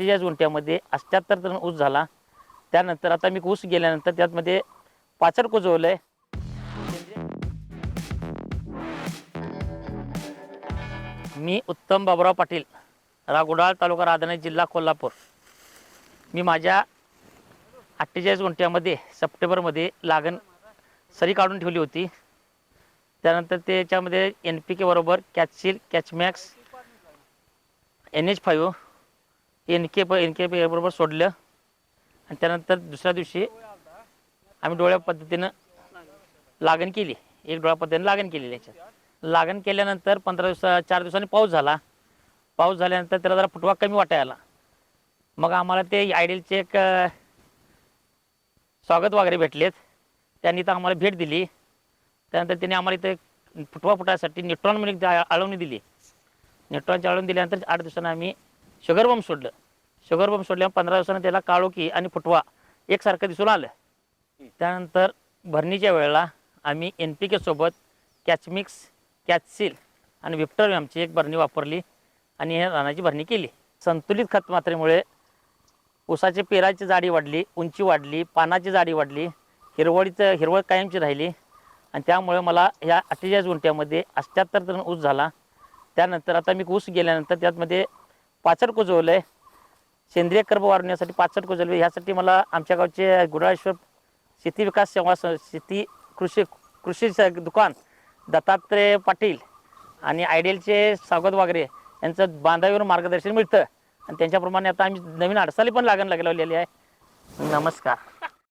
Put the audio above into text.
अठ्ठेचाळीस गुंठ्यामध्ये अठ्ठ्याहत्तर टन ऊस झाला. त्यानंतर आता मी ऊस गेल्यानंतर त्यातमध्ये पाचड कुजवलं आहे मी उत्तम बाबुराव पाटील रागुडाळ तालुका राधाने जिल्हा कोल्हापूर. मी माझ्या अठ्ठेचाळीस गुंठ्यामध्ये सप्टेंबरमध्ये लागण सरी काढून ठेवली होती. त्यानंतर त्याच्यामध्ये एन पी के बरोबर कॅचशील कॅचमॅक्स N H five N K प एन के बरोबर सोडलं. आणि त्यानंतर दुसऱ्या दिवशी आम्ही डोळ्या पद्धतीनं लागण केली. एक डोळ्या पद्धतीने लागण केली याच्यात. लागण केल्यानंतर पंधरा दिवसा चार दिवसांनी पाऊस झाला. पाऊस झाल्यानंतर त्याला जरा फुटवा कमी वाटायला मग आम्हाला ते आयडियलचे एक स्वागत वगैरे भेटलेत. त्यांनी तर आम्हाला भेट दिली. त्यानंतर त्यांनी आम्हाला इथे फुटवा फुटायसाठी न्यूट्रॉन म्हणून एक दिली. न्यूट्रॉनची अळवणी दिल्यानंतर आठ दिवसानं आम्ही शुगर बम सोडलं. शुगर बम सोडल्यावर पंधरा दिवसानं त्याला काळोखी आणि फुटवा एकसारखं दिसून आलं. त्यानंतर भरणीच्या वेळेला आम्ही एन पी केसोबत कॅचमिक्स कॅचसील आणि विप्टर आमची एक भरणी वापरली आणि हे रानाची भरणी केली. संतुलित खत मात्रेमुळे ऊसाची पेराची जाडी वाढली उंची वाढली पानाची जाडी वाढली हिरवळीचं हिरवळ कायमची राहिली आणि त्यामुळे मला ह्या अठ्ठेचाळीस गुंठ्यामध्ये अठ्ठ्याहत्तर टन ऊस झाला. त्यानंतर आता मी ऊस गेल्यानंतर त्यातमध्ये पाचट कुजवलं आहे. सेंद्रिय कर्ब वाढवण्यासाठी पाचट कुजवलं ह्यासाठी मला आमच्या गावचे गुडाळेश्वर शेती विकास सेवा शेती कृषी कृषी दुकान दत्तात्रय पाटील आणि आयडियलचे स्वागत वगैरे यांचं बांधावीवर मार्गदर्शन मिळतं. आणि त्यांच्याप्रमाणे आता आम्ही नवीन अडसाली पण लागण लागलेली आहे. नमस्कार.